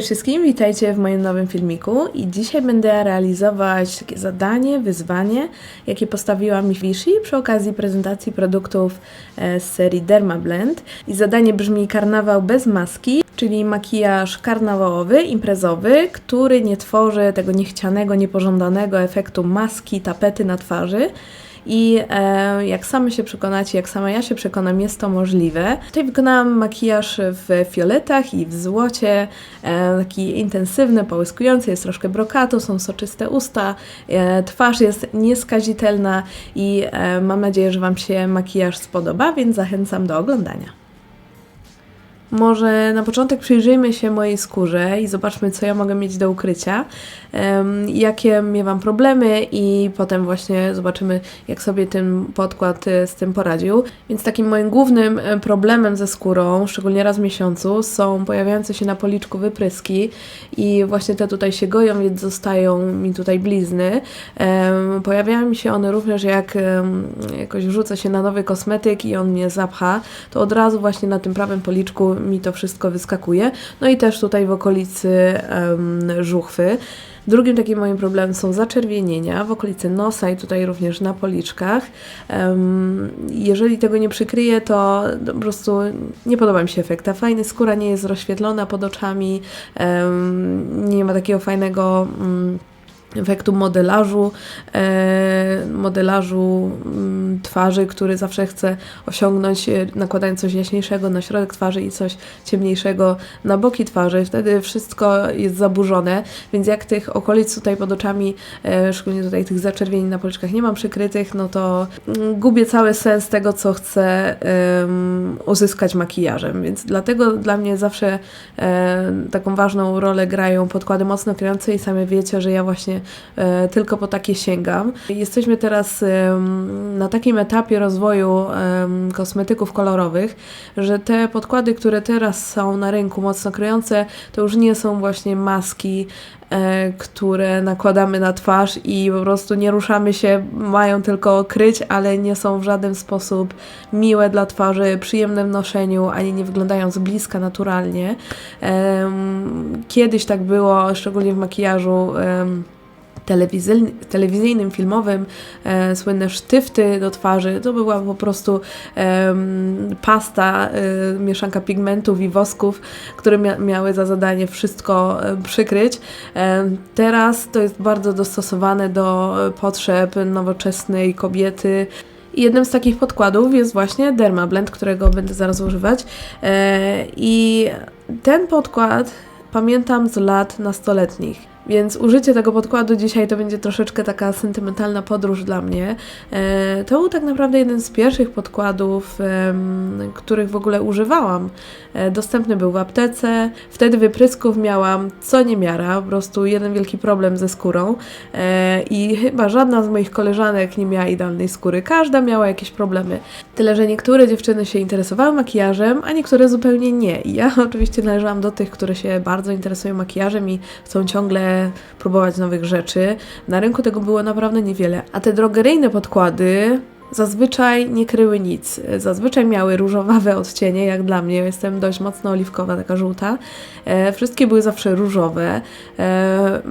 Cześć wszystkim, witajcie w moim nowym filmiku i dzisiaj będę realizować takie zadanie, wyzwanie, jakie postawiła mi Vichy przy okazji prezentacji produktów e, z serii Dermablend. I zadanie brzmi karnawał bez maski, czyli makijaż karnawałowy, imprezowy, który nie tworzy tego niechcianego, niepożądanego efektu maski, tapety na twarzy. I e, jak same się przekonacie, jak sama ja się przekonam, jest to możliwe. Tutaj wykonałam makijaż w fioletach i w złocie, e, taki intensywny, połyskujący, jest troszkę brokatu, są soczyste usta, e, twarz jest nieskazitelna i e, mam nadzieję, że Wam się makijaż spodoba, więc zachęcam do oglądania. Może na początek przyjrzyjmy się mojej skórze i zobaczmy, co ja mogę mieć do ukrycia, jakie miewam problemy i potem właśnie zobaczymy, jak sobie ten podkład e, z tym poradził. Więc takim moim głównym e, problemem ze skórą, szczególnie raz w miesiącu, są pojawiające się na policzku wypryski i właśnie te tutaj się goją, więc zostają mi tutaj blizny. Pojawiają mi się one również jak jakoś wrzucę się na nowy kosmetyk i on mnie zapcha, to od razu właśnie na tym prawym policzku mi to wszystko wyskakuje. No i też tutaj w okolicy em, żuchwy. Drugim takim moim problemem są zaczerwienienia w okolicy nosa i tutaj również na policzkach. Em, jeżeli tego nie przykryję, to po prostu nie podoba mi się efekt. Ta fajna skóra nie jest rozświetlona pod oczami, em, nie ma takiego fajnego. Mm, efektu modelażu, e, modelażu mm, twarzy, który zawsze chcę osiągnąć, e, nakładając coś jaśniejszego na środek twarzy i coś ciemniejszego na boki twarzy. Wtedy wszystko jest zaburzone, więc jak tych okolic tutaj pod oczami, e, szczególnie tutaj tych zaczerwieni na policzkach nie mam przykrytych, no to mm, gubię cały sens tego, co chcę uzyskać makijażem, więc dlatego dla mnie zawsze taką ważną rolę grają podkłady mocno kryjące i same wiecie, że ja właśnie e, tylko po takie sięgam. Jesteśmy teraz na takim etapie rozwoju kosmetyków kolorowych, że te podkłady, które teraz są na rynku mocno kryjące, to już nie są właśnie maski, e, które nakładamy na twarz i po prostu nie ruszamy się, mają tylko kryć, ale nie są w żaden sposób miłe dla twarzy, przyjemne w noszeniu, ani nie wyglądają z bliska naturalnie. Kiedyś tak było, szczególnie w makijażu. Telewizyjnym, filmowym, e, słynne sztyfty do twarzy. To była po prostu em, pasta, e, mieszanka pigmentów i wosków, które mia miały za zadanie wszystko e, przykryć. E, teraz to jest bardzo dostosowane do e, potrzeb nowoczesnej kobiety. Jednym z takich podkładów jest właśnie Dermablend, którego będę zaraz używać. E, I ten podkład pamiętam z lat nastoletnich. Więc użycie tego podkładu dzisiaj to będzie troszeczkę taka sentymentalna podróż dla mnie. E, to był tak naprawdę jeden z pierwszych podkładów, których w ogóle używałam. E, dostępny był w aptece. Wtedy wyprysków miałam co niemiara, po prostu jeden wielki problem ze skórą. E, I chyba żadna z moich koleżanek nie miała idealnej skóry. Każda miała jakieś problemy. Tyle, że niektóre dziewczyny się interesowały makijażem, a niektóre zupełnie nie. I ja oczywiście należałam do tych, które się bardzo interesują makijażem i chcą ciągle próbować nowych rzeczy. Na rynku tego było naprawdę niewiele. A te drogeryjne podkłady zazwyczaj nie kryły nic. Zazwyczaj miały różowawe odcienie, jak dla mnie. Jestem dość mocno oliwkowa, taka żółta. E, wszystkie były zawsze różowe. E,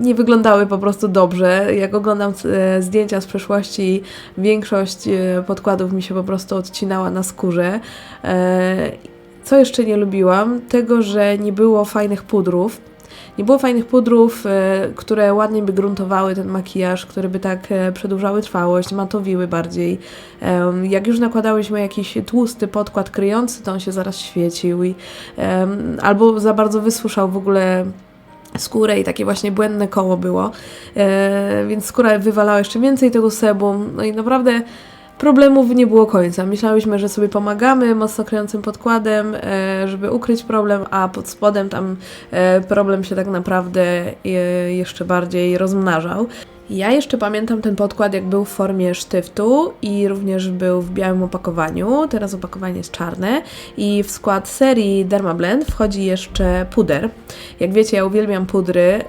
nie wyglądały po prostu dobrze. Jak oglądam e, zdjęcia z przeszłości, większość e, podkładów mi się po prostu odcinała na skórze. E, co jeszcze nie lubiłam? Tego, że nie było fajnych pudrów. Nie było fajnych pudrów, e, które ładnie by gruntowały ten makijaż, które by tak e, przedłużały trwałość, matowiły bardziej. Jak już nakładałyśmy jakiś tłusty podkład kryjący, to on się zaraz świecił i albo za bardzo wysuszał w ogóle skórę i takie właśnie błędne koło było, e, więc skóra wywalała jeszcze więcej tego sebum, no i naprawdę problemów nie było końca. Myślałyśmy, że sobie pomagamy mocno kryjącym podkładem, e, żeby ukryć problem, a pod spodem tam e, problem się tak naprawdę e, jeszcze bardziej rozmnażał. Ja jeszcze pamiętam ten podkład, jak był w formie sztyftu i również był w białym opakowaniu. Teraz opakowanie jest czarne i w skład serii Dermablend wchodzi jeszcze puder. Jak wiecie, ja uwielbiam pudry,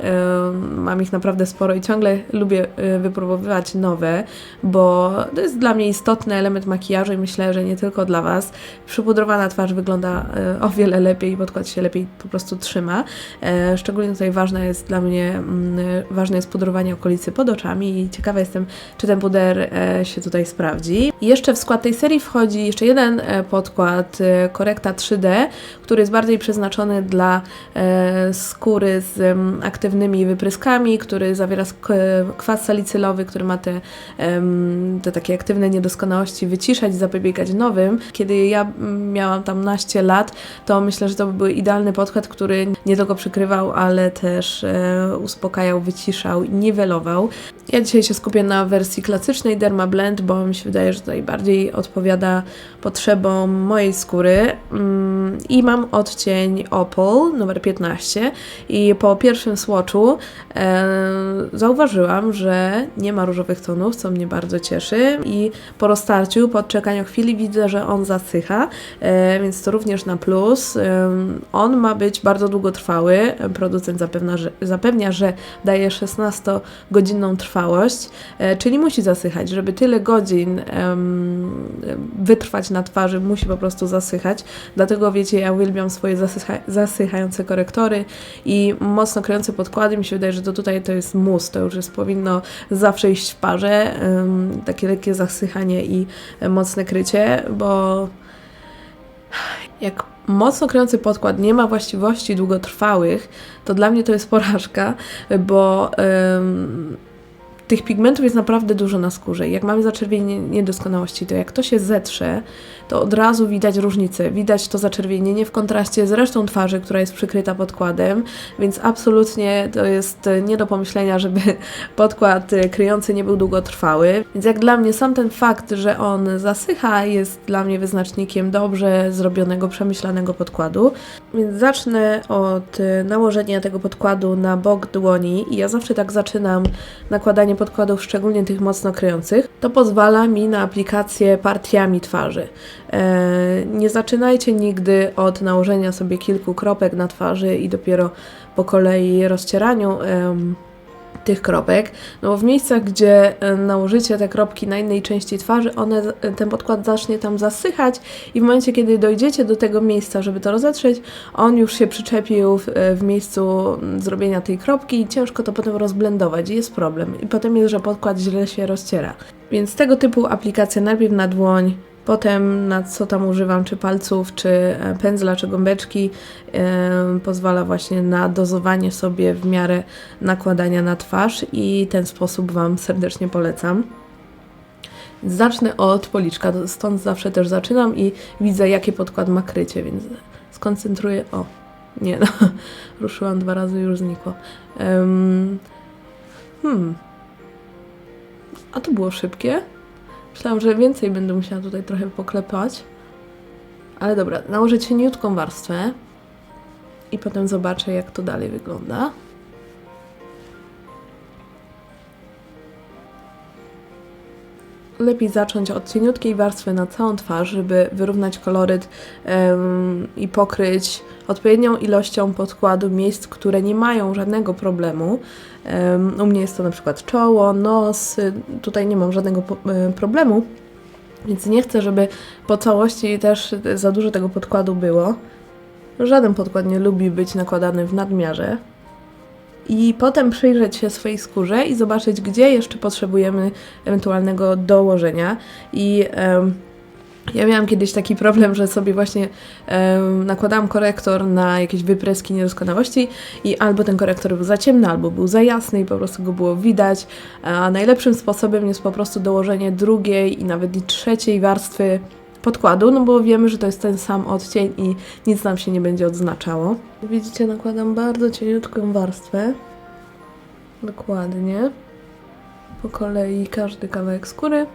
mam ich naprawdę sporo i ciągle lubię y, wypróbowywać nowe, bo to jest dla mnie istotny element makijażu i myślę, że nie tylko dla Was. Przypudrowana twarz wygląda y, o wiele lepiej, podkład się lepiej po prostu trzyma. E, Szczególnie tutaj ważne jest dla mnie, mm, ważne jest pudrowanie okolicy pod oczami i ciekawa jestem, czy ten puder e, się tutaj sprawdzi. Jeszcze w skład tej serii wchodzi jeszcze jeden e, podkład, e, korekta 3D, który jest bardziej przeznaczony dla skóry z aktywnymi wypryskami, który zawiera kwas salicylowy, który ma te, te takie aktywne niedoskonałości wyciszać, zapobiegać nowym. Kiedy ja miałam tam naście lat, to myślę, że to by był idealny podkład, który nie tylko przykrywał, ale też uspokajał, wyciszał i niwelował. Ja dzisiaj się skupię na wersji klasycznej Derma Blend, bo mi się wydaje, że tutaj bardziej odpowiada potrzebom mojej skóry. Mm, I mam odcień Opal numer 15 i po pierwszym swatchu e, zauważyłam, że nie ma różowych tonów, co mnie bardzo cieszy i po roztarciu, po odczekaniu chwili widzę, że on zasycha, e, więc to również na plus. Ym, On ma być bardzo długotrwały. Producent zapewnia, że, zapewnia, że daje 16-godzinną trwałość, e, czyli musi zasychać. Żeby tyle godzin wytrwać na twarzy, musi po prostu zasychać. Dlatego wiecie, ja uwielbiam swoje zasycha, zasychające korektory i mocno kryjące podkłady. Mi się wydaje, że to tutaj to jest mus, to już jest powinno zawsze iść w parze. Takie lekkie zasychanie i e, mocne krycie, bo jak mocno kryjący podkład nie ma właściwości długotrwałych, to dla mnie to jest porażka, bo tych pigmentów jest naprawdę dużo na skórze. Jak mamy zaczerwienie niedoskonałości, to jak to się zetrze, to od razu widać różnicę. Widać to zaczerwienienie w kontraście z resztą twarzy, która jest przykryta podkładem, więc absolutnie to jest e, nie do pomyślenia, żeby podkład e, kryjący nie był długotrwały. Więc jak dla mnie sam ten fakt, że on zasycha, jest dla mnie wyznacznikiem dobrze zrobionego, przemyślanego podkładu. Więc zacznę od e, nałożenia tego podkładu na bok dłoni i ja zawsze tak zaczynam nakładanie podkładów, szczególnie tych mocno kryjących. To pozwala mi na aplikację partiami twarzy. E, Nie zaczynajcie nigdy od nałożenia sobie kilku kropek na twarzy i dopiero po kolei rozcieraniu tych kropek, no bo w miejscach, gdzie e, nałożycie te kropki na innej części twarzy, one, e, ten podkład zacznie tam zasychać i w momencie, kiedy dojdziecie do tego miejsca, żeby to rozetrzeć, on już się przyczepił w, w miejscu zrobienia tej kropki i ciężko to potem rozblendować i jest problem. I potem jest, że podkład źle się rozciera. Więc tego typu aplikacje najpierw na dłoń, Potem na co tam używam, czy palców, czy e, pędzla, czy gąbeczki, em, pozwala właśnie na dozowanie sobie w miarę nakładania na twarz i ten sposób Wam serdecznie polecam. Zacznę od policzka, stąd zawsze też zaczynam i widzę, jakie podkład ma krycie, więc skoncentruję. O, nie no, ruszyłam dwa razy, już znikło. Em, hmm. A to było szybkie. Myślałam, że więcej będę musiała tutaj trochę poklepać. Ale dobra, nałożę cieniutką warstwę i potem zobaczę, jak to dalej wygląda. Lepiej zacząć od cieniutkiej warstwy na całą twarz, żeby wyrównać koloryt i pokryć odpowiednią ilością podkładu miejsc, które nie mają żadnego problemu. Em, u mnie jest to na przykład czoło, nos, y, tutaj nie mam żadnego y, problemu, więc nie chcę, żeby po całości też za dużo tego podkładu było. Żaden podkład nie lubi być nakładany w nadmiarze. I potem przyjrzeć się swojej skórze i zobaczyć, gdzie jeszcze potrzebujemy ewentualnego dołożenia. I em, ja miałam kiedyś taki problem, że sobie właśnie em, nakładałam korektor na jakieś wypryski niedoskonałości i albo ten korektor był za ciemny, albo był za jasny i po prostu go było widać. A najlepszym sposobem jest po prostu dołożenie drugiej i nawet i trzeciej warstwy podkładu, no bo wiemy, że to jest ten sam odcień i nic nam się nie będzie odznaczało. Widzicie, nakładam bardzo cieniutką warstwę. Dokładnie. Po kolei każdy kawałek skóry.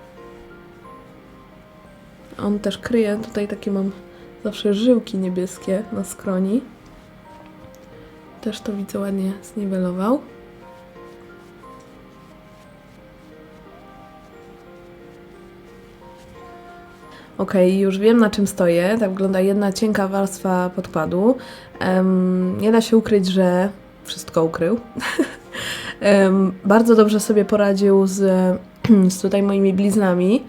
On też kryje, tutaj takie mam zawsze żyłki niebieskie na skroni. Też to widzę ładnie zniwelował. Okej, już wiem na czym stoję. Tak wygląda jedna cienka warstwa podkładu. Em, nie da się ukryć, że wszystko ukrył. Em, bardzo dobrze sobie poradził z, z tutaj moimi bliznami.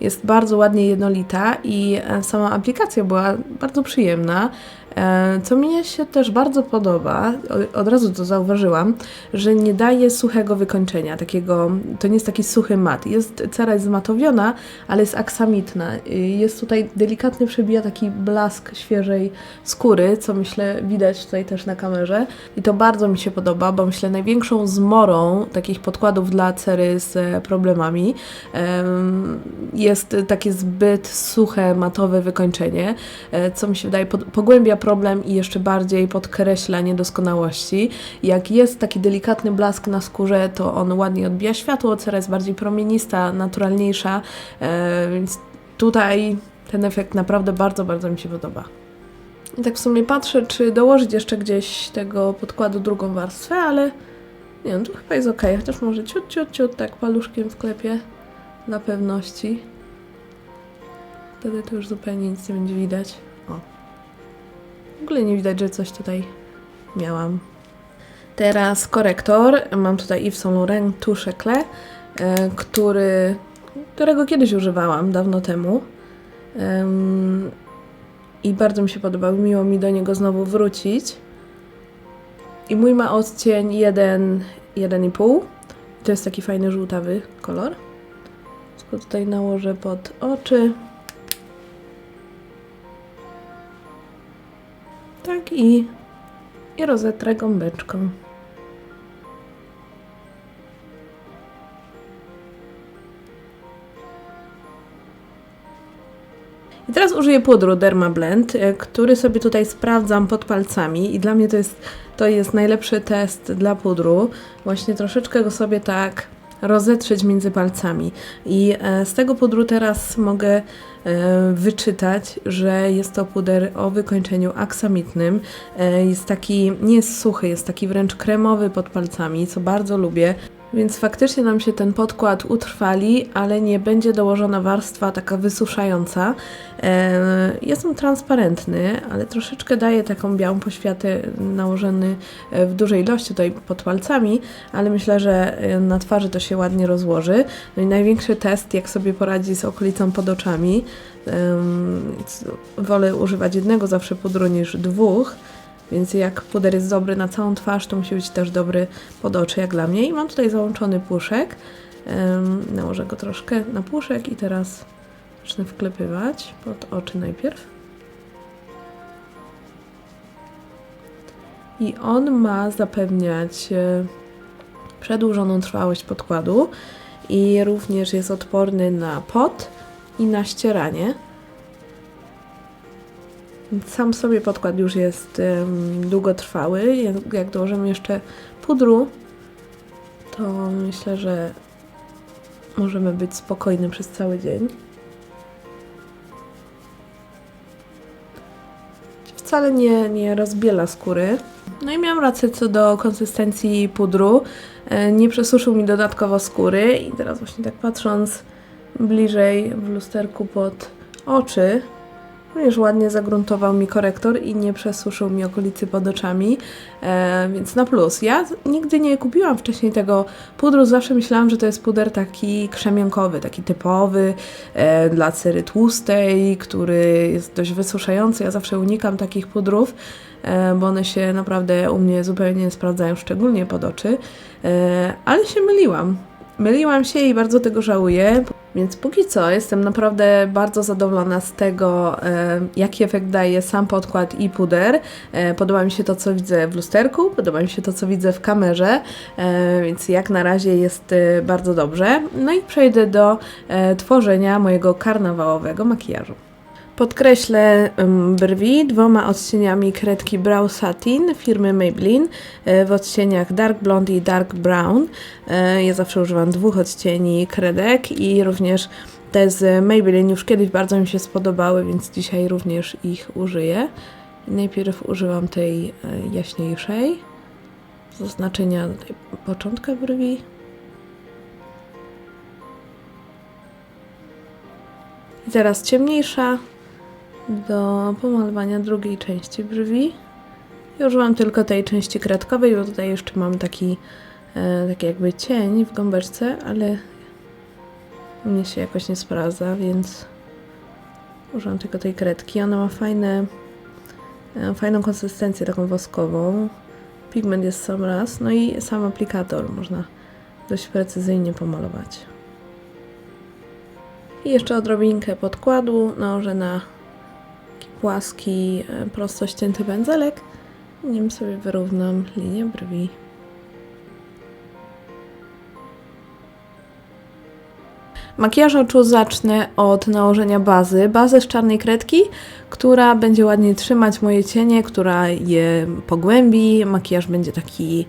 Jest bardzo ładnie jednolita i e, sama aplikacja była bardzo przyjemna. E, Co mnie się też bardzo podoba, od razu to zauważyłam, że nie daje suchego wykończenia, takiego, to nie jest taki suchy mat. Jest cera jest zmatowiona, ale jest aksamitna. Y, Jest tutaj delikatnie przebija taki blask świeżej skóry, co myślę widać tutaj też na kamerze. I to bardzo mi się podoba, bo myślę największą zmorą takich podkładów dla cery z e, problemami em, jest takie zbyt suche, matowe wykończenie, e, co mi się wydaje pogłębia problem i jeszcze bardziej podkreśla niedoskonałości. Jak jest taki delikatny blask na skórze, to on ładnie odbija światło, jest bardziej promienista, naturalniejsza, e, więc tutaj ten efekt naprawdę bardzo, bardzo mi się podoba. I tak w sumie patrzę, czy dołożyć jeszcze gdzieś tego podkładu drugą warstwę, ale nie wiem, to chyba jest ok, chociaż może ciut, ciut, ciut, tak paluszkiem w klepie dla pewności. Wtedy to już zupełnie nic nie będzie widać. W ogóle nie widać, że coś tutaj miałam. Teraz korektor. Mam tutaj Yves Saint Laurent Touche e, który, którego kiedyś używałam, dawno temu. Em, I bardzo mi się podobał. Miło mi do niego znowu wrócić. I mój ma odcień 1, 1,5. To jest taki fajny żółtawy kolor. Tylko tutaj nałożę pod oczy. Tak i, i rozetrę gąbeczką. I teraz użyję pudru Derma Blend, e, który sobie tutaj sprawdzam pod palcami i dla mnie to jest, to jest najlepszy test dla pudru. Właśnie troszeczkę go sobie tak rozetrzeć między palcami. I e, z tego pudru teraz mogę e, wyczytać, że jest to puder o wykończeniu aksamitnym. E, jest taki, nie jest suchy, jest taki wręcz kremowy pod palcami, co bardzo lubię. Więc faktycznie nam się ten podkład utrwali, ale nie będzie dołożona warstwa taka wysuszająca. E, jest on transparentny, ale troszeczkę daje taką białą poświatę nałożony e, w dużej ilości tutaj pod palcami, ale myślę, że e, na twarzy to się ładnie rozłoży. No i największy test, jak sobie poradzi z okolicą pod oczami. Wolę używać jednego zawsze pudru niż dwóch. Więc jak puder jest dobry na całą twarz, to musi być też dobry pod oczy, jak dla mnie. I mam tutaj załączony puszek. Nałożę go troszkę na puszek i teraz zacznę wklepywać pod oczy najpierw. I on ma zapewniać e, przedłużoną trwałość podkładu i również jest odporny na pot i na ścieranie. Sam sobie podkład już jest em, długotrwały. Jak, jak dołożymy jeszcze pudru, to myślę, że możemy być spokojni przez cały dzień. Wcale nie, nie rozbiela skóry. No i miałam rację co do konsystencji pudru. E, Nie przesuszył mi dodatkowo skóry i teraz właśnie tak patrząc bliżej w lusterku pod oczy, Również ładnie zagruntował mi korektor i nie przesuszył mi okolicy pod oczami, e, więc na plus. Ja nigdy nie kupiłam wcześniej tego pudru, zawsze myślałam, że to jest puder taki krzemionkowy, taki typowy e, dla cery tłustej, który jest dość wysuszający. Ja zawsze unikam takich pudrów, e, bo one się naprawdę u mnie zupełnie nie sprawdzają, szczególnie pod oczy, e, ale się myliłam. Myliłam się i bardzo tego żałuję. Więc póki co jestem naprawdę bardzo zadowolona z tego, e, jaki efekt daje sam podkład i puder. E, podoba mi się to, co widzę w lusterku, podoba mi się to, co widzę w kamerze, e, więc jak na razie jest bardzo dobrze. No i przejdę do tworzenia mojego karnawałowego makijażu. Podkreślę brwi dwoma odcieniami kredki Brow Satin firmy Maybelline e, w odcieniach Dark Blonde i Dark Brown. E, Ja zawsze używam dwóch odcieni kredek i również te z Maybelline już kiedyś bardzo mi się spodobały, więc dzisiaj również ich użyję. Najpierw użyłam tej e, jaśniejszej zaznaczenia początka brwi. I teraz ciemniejsza do pomalowania drugiej części brwi. I używam tylko tej części kredkowej, bo tutaj jeszcze mam taki, e, taki jakby cień w gąbeczce, ale mnie się jakoś nie sprawdza, więc używam tylko tej kredki. Ona ma fajne, e, fajną konsystencję, taką woskową. Pigment jest sam raz, no i sam aplikator można dość precyzyjnie pomalować. I jeszcze odrobinkę podkładu nałożę na płaski, e, prosto ścięty pędzelek. Nim sobie wyrównam linię brwi. Makijaż oczu zacznę od nałożenia bazy. Bazy z czarnej kredki, która będzie ładnie trzymać moje cienie, która je pogłębi. Makijaż będzie taki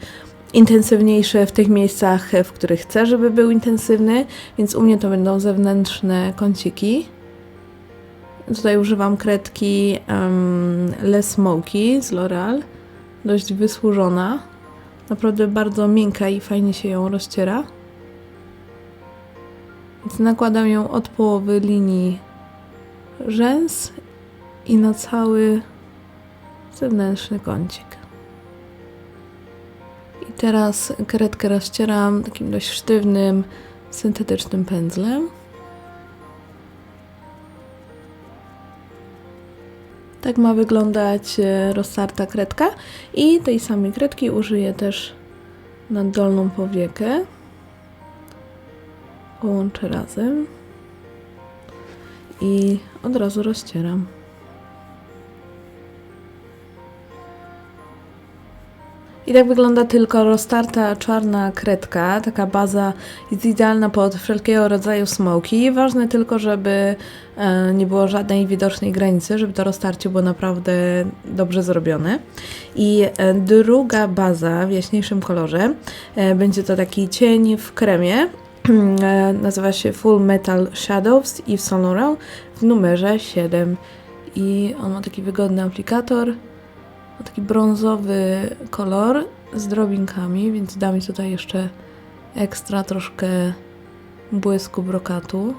intensywniejszy w tych miejscach, w których chcę, żeby był intensywny, więc u mnie to będą zewnętrzne kąciki. Tutaj używam kredki um, Les Smoky z L'Oreal, dość wysłużona. Naprawdę bardzo miękka i fajnie się ją rozciera. Więc nakładam ją od połowy linii rzęs i na cały zewnętrzny kącik. I teraz kredkę rozcieram takim dość sztywnym, syntetycznym pędzlem. Tak ma wyglądać e, roztarta kredka i tej samej kredki użyję też na dolną powiekę. Połączę razem i od razu rozcieram. I tak wygląda tylko roztarta czarna kredka. Taka baza jest idealna pod wszelkiego rodzaju smoki. Ważne tylko, żeby e, nie było żadnej widocznej granicy, żeby to roztarcie było naprawdę dobrze zrobione. I e, druga baza w jaśniejszym kolorze e, będzie to taki cień w kremie. Nazywa się Full Metal Shadows Yves Saint Laurent w numerze 7. I on ma taki wygodny aplikator. Ma taki brązowy kolor z drobinkami, więc da mi tutaj jeszcze ekstra troszkę błysku brokatu.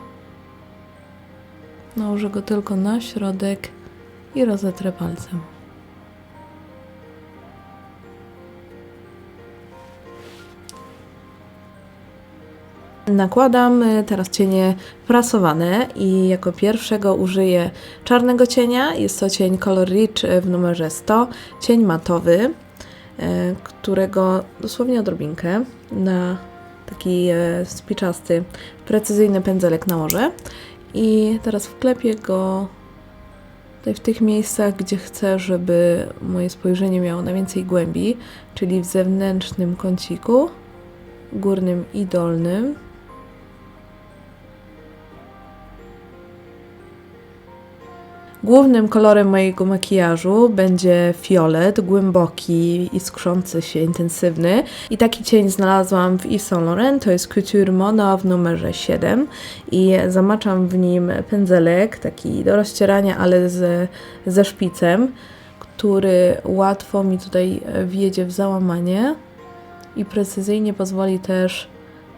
Nałożę go tylko na środek i rozetrę palcem. Nakładam y, teraz cienie prasowane i jako pierwszego użyję czarnego cienia. Jest to cień Color Rich y, w numerze 100, cień matowy, y, którego dosłownie odrobinkę na taki spiczasty, precyzyjny pędzelek nałożę. I teraz wklepię go tutaj w tych miejscach, gdzie chcę, żeby moje spojrzenie miało najwięcej głębi, czyli w zewnętrznym kąciku, górnym i dolnym. Głównym kolorem mojego makijażu będzie fiolet, głęboki i skrzący się, intensywny. I taki cień znalazłam w Yves Saint Laurent, to jest Couture Mono w numerze 7. I zamaczam w nim pędzelek, taki do rozcierania, ale z, ze szpicem, który łatwo mi tutaj wjedzie w załamanie i precyzyjnie pozwoli też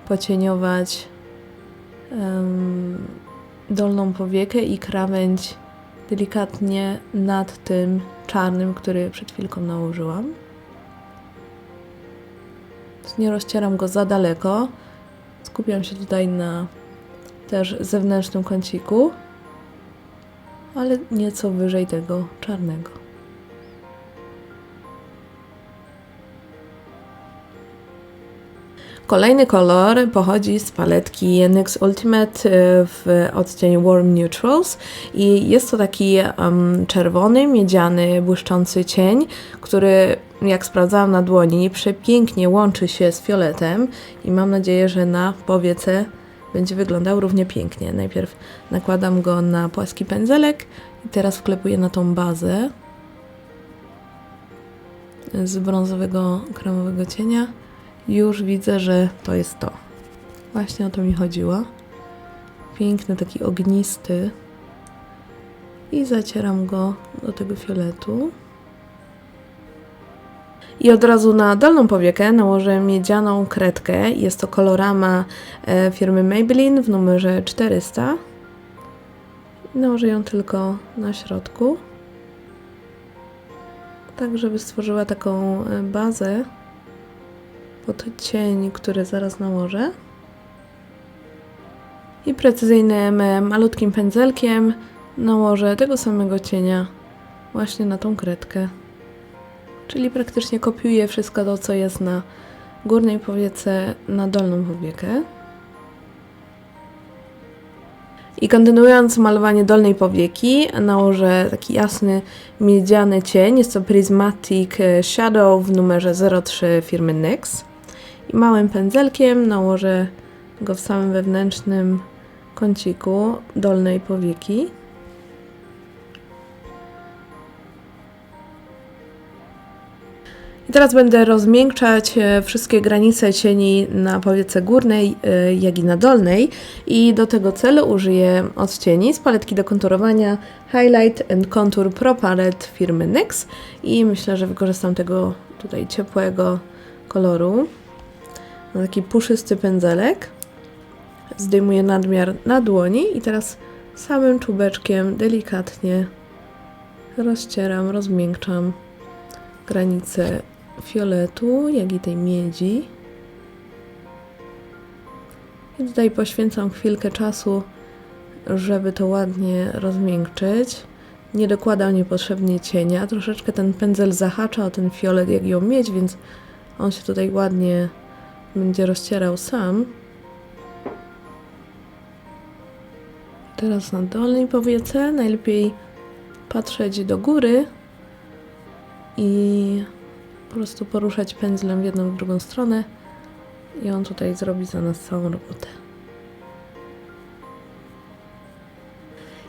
pocieniować em, dolną powiekę i krawędź delikatnie nad tym czarnym, który przed chwilką nałożyłam. Nie rozcieram go za daleko. Skupiam się tutaj na też zewnętrznym kąciku, ale nieco wyżej tego czarnego. Kolejny kolor pochodzi z paletki NYX Ultimate y, w odcieniu Warm Neutrals i jest to taki um, czerwony, miedziany, błyszczący cień, który jak sprawdzałam na dłoni przepięknie łączy się z fioletem i mam nadzieję, że na powiece będzie wyglądał równie pięknie. Najpierw nakładam go na płaski pędzelek i teraz wklepuję na tą bazę z brązowego, kremowego cienia. Już widzę, że to jest to. Właśnie o to mi chodziło. Piękny, taki ognisty. I zacieram go do tego fioletu. I od razu na dolną powiekę nałożę miedzianą kredkę. Jest to kolorama e, firmy Maybelline w numerze 400. I nałożę ją tylko na środku, tak żeby stworzyła taką e, bazę pod cień, który zaraz nałożę. I precyzyjnym malutkim pędzelkiem nałożę tego samego cienia właśnie na tą kredkę. Czyli praktycznie kopiuję wszystko to, co jest na górnej powiece, na dolną powiekę. I kontynuując malowanie dolnej powieki, nałożę taki jasny miedziany cień. Jest to Prismatic Shadow w numerze 03 firmy NYX. I małym pędzelkiem nałożę go w samym wewnętrznym kąciku dolnej powieki. I teraz będę rozmiękczać e, wszystkie granice cieni na powiece górnej, e, jak i na dolnej. I do tego celu użyję odcieni z paletki do konturowania Highlight and Contour Pro Palette firmy NYX. I myślę, że wykorzystam tego tutaj ciepłego koloru. Mam taki puszysty pędzelek. Zdejmuję nadmiar na dłoni i teraz samym czubeczkiem delikatnie rozcieram, rozmiękczam granice fioletu, jak i tej miedzi. I tutaj poświęcam chwilkę czasu, żeby to ładnie rozmiękczyć. Nie dokładam niepotrzebnie cienia. Troszeczkę ten pędzel zahacza o ten fiolet, jak ją mieć, więc on się tutaj ładnie będzie rozcierał sam. Teraz na dolnej powiece najlepiej patrzeć do góry i po prostu poruszać pędzlem w jedną w drugą stronę i on tutaj zrobi za nas całą robotę.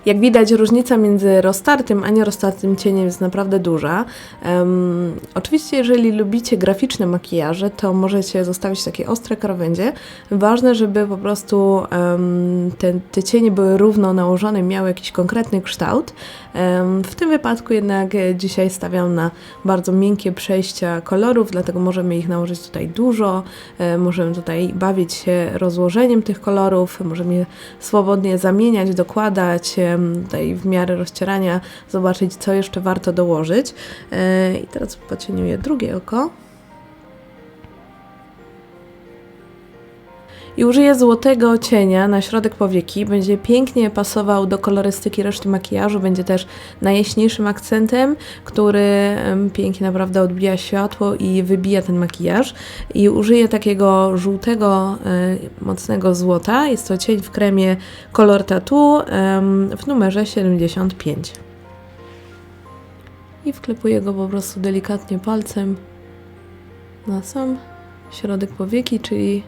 Jak widać, różnica między roztartym a nieroztartym cieniem jest naprawdę duża. Um, oczywiście, jeżeli lubicie graficzne makijaże, to możecie zostawić takie ostre krawędzie. Ważne, żeby po prostu um, te, te cienie były równo nałożone, miały jakiś konkretny kształt. Um, w tym wypadku jednak dzisiaj stawiam na bardzo miękkie przejścia kolorów, dlatego możemy ich nałożyć tutaj dużo. Um, możemy tutaj bawić się rozłożeniem tych kolorów, możemy je swobodnie zamieniać, dokładać tutaj w miarę rozcierania zobaczyć, co jeszcze warto dołożyć. E, I teraz pocieniuję drugie oko. I użyję złotego cienia na środek powieki. Będzie pięknie pasował do kolorystyki reszty makijażu. Będzie też najjaśniejszym akcentem, który pięknie naprawdę odbija światło i wybija ten makijaż. I użyję takiego żółtego, e, mocnego złota. Jest to cień w kremie Color Tattoo w numerze 75. I wklepuję go po prostu delikatnie palcem na sam środek powieki, czyli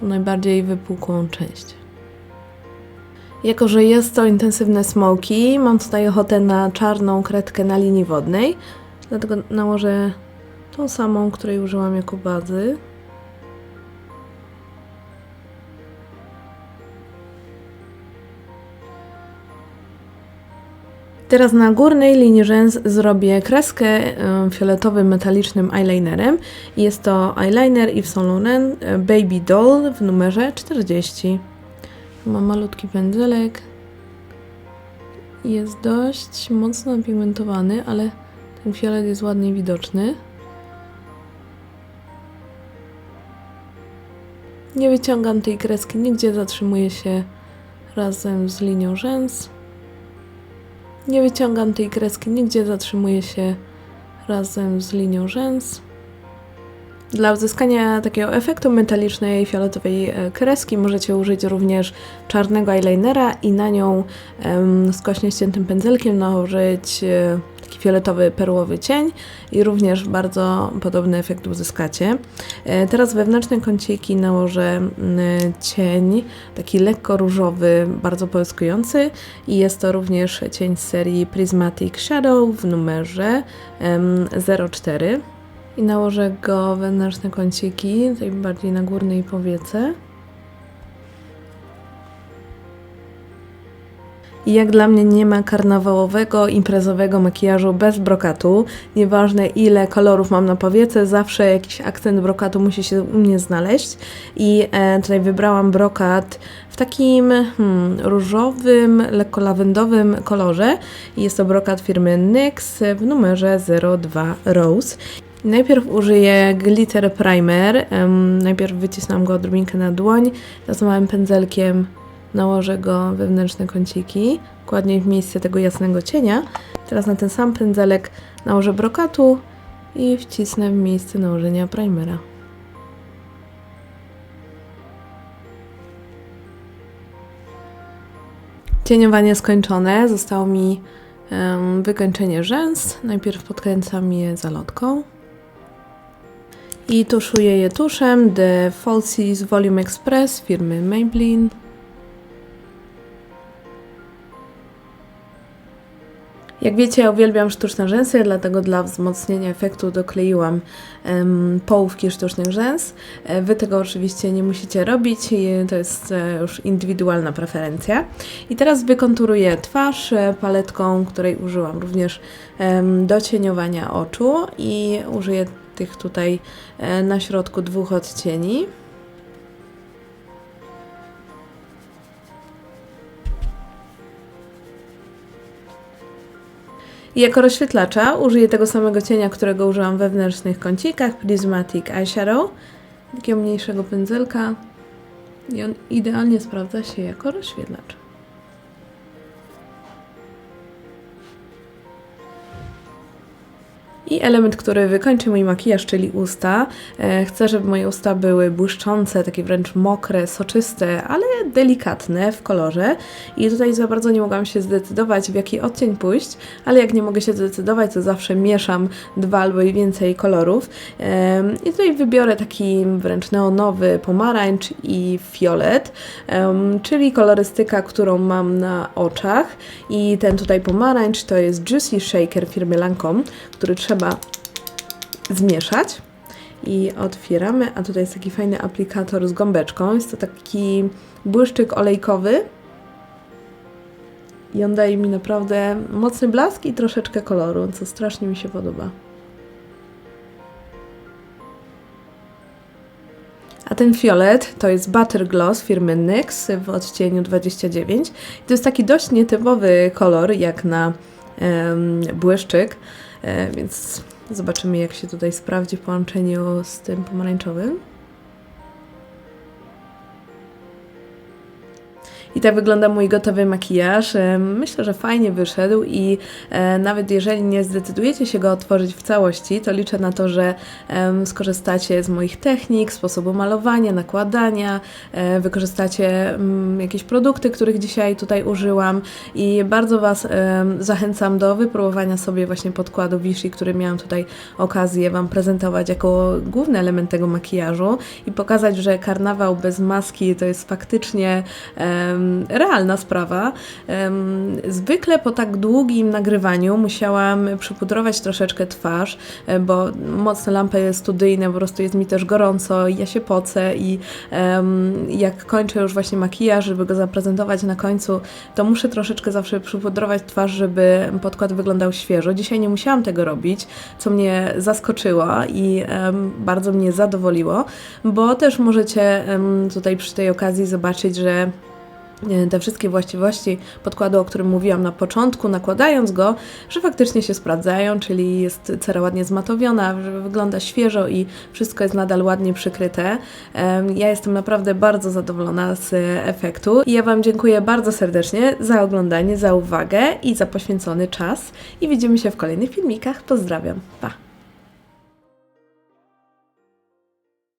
tą najbardziej wypukłą część. Jako, że jest to intensywne smoki, mam tutaj ochotę na czarną kredkę na linii wodnej, dlatego nałożę tą samą, której użyłam jako bazy. Teraz na górnej linii rzęs zrobię kreskę fioletowym metalicznym eyelinerem. Jest to eyeliner Yves Saint Laurent e, Baby Doll w numerze 40. Mam malutki pędzelek. Jest dość mocno pigmentowany, ale ten fiolet jest ładnie widoczny. Nie wyciągam tej kreski nigdzie, zatrzymuję się razem z linią rzęs. Nie wyciągam tej kreski nigdzie, zatrzymuję się razem z linią rzęs. Dla uzyskania takiego efektu metalicznej fioletowej e, kreski możecie użyć również czarnego eyelinera i na nią skośnie ściętym pędzelkiem nałożyć e, taki fioletowy, perłowy cień i również bardzo podobny efekt uzyskacie. E, teraz wewnętrzne kąciki nałożę cień, taki lekko różowy, bardzo połyskujący i jest to również cień z serii Prismatic Shadow w numerze 04 i nałożę go wewnętrzne kąciki, tutaj bardziej na górnej powiece. I jak dla mnie nie ma karnawałowego, imprezowego makijażu bez brokatu. Nieważne ile kolorów mam na powiece, zawsze jakiś akcent brokatu musi się u mnie znaleźć. I e, tutaj wybrałam brokat w takim hmm, różowym, lekko lawendowym kolorze. Jest to brokat firmy NYX w numerze 02 Rose. Najpierw użyję glitter primer. Em, najpierw wycisnam go odrobinkę na dłoń. Małym pędzelkiem nałożę go we wewnętrzne kąciki, dokładnie w miejsce tego jasnego cienia. Teraz na ten sam pędzelek nałożę brokatu i wcisnę w miejsce nałożenia primera. Cieniowanie skończone. Zostało mi em, wykończenie rzęs. Najpierw podkręcam je zalotką. I tuszuję je tuszem The Falsies Volume Express firmy Maybelline. Jak wiecie, ja uwielbiam sztuczne rzęsy, dlatego dla wzmocnienia efektu dokleiłam em, połówki sztucznych rzęs. E, Wy tego oczywiście nie musicie robić, i to jest e, już indywidualna preferencja. I teraz wykonturuję twarz e, paletką, której użyłam również em, do cieniowania oczu i użyję tych tutaj e, na środku dwóch odcieni. I jako rozświetlacza użyję tego samego cienia, którego użyłam we wewnętrznych kącikach, Prismatic Eyeshadow, takiego mniejszego pędzelka i on idealnie sprawdza się jako rozświetlacz. I element, który wykończy mój makijaż, czyli usta. E, Chcę, żeby moje usta były błyszczące, takie wręcz mokre, soczyste, ale delikatne w kolorze. I tutaj za bardzo nie mogłam się zdecydować, w jaki odcień pójść, ale jak nie mogę się zdecydować, to zawsze mieszam dwa albo i więcej kolorów. Em, I tutaj wybiorę taki wręcz neonowy pomarańcz i fiolet, em, czyli kolorystyka, którą mam na oczach. I ten tutaj pomarańcz to jest Juicy Shaker firmy Lancome, który trzeba zmieszać. I otwieramy, a tutaj jest taki fajny aplikator z gąbeczką. Jest to taki błyszczyk olejkowy. I on daje mi naprawdę mocny blask i troszeczkę koloru, co strasznie mi się podoba. A ten fiolet to jest Butter Gloss firmy NYX w odcieniu 29. I to jest taki dość nietypowy kolor, jak na em, błyszczyk, więc zobaczymy, jak się tutaj sprawdzi w połączeniu z tym pomarańczowym. I tak wygląda mój gotowy makijaż. E, Myślę, że fajnie wyszedł i e, nawet jeżeli nie zdecydujecie się go otworzyć w całości, to liczę na to, że skorzystacie z moich technik, sposobu malowania, nakładania, e, wykorzystacie mm, jakieś produkty, których dzisiaj tutaj użyłam i bardzo Was zachęcam do wypróbowania sobie właśnie podkładu Vichy, który miałam tutaj okazję Wam prezentować jako główny element tego makijażu i pokazać, że karnawał bez maski to jest faktycznie realna sprawa. Zwykle po tak długim nagrywaniu musiałam przypudrować troszeczkę twarz, e, bo mocne lampy studyjne, po prostu jest mi też gorąco, i ja się pocę i jak kończę już właśnie makijaż, żeby go zaprezentować na końcu, to muszę troszeczkę zawsze przypudrować twarz, żeby podkład wyglądał świeżo. Dzisiaj nie musiałam tego robić, co mnie zaskoczyło i bardzo mnie zadowoliło, bo też możecie tutaj przy tej okazji zobaczyć, że te wszystkie właściwości podkładu, o którym mówiłam na początku, nakładając go, że faktycznie się sprawdzają, czyli jest cera ładnie zmatowiona, że wygląda świeżo i wszystko jest nadal ładnie przykryte. Ja jestem naprawdę bardzo zadowolona z e, efektu i ja Wam dziękuję bardzo serdecznie za oglądanie, za uwagę i za poświęcony czas i widzimy się w kolejnych filmikach. Pozdrawiam. Pa!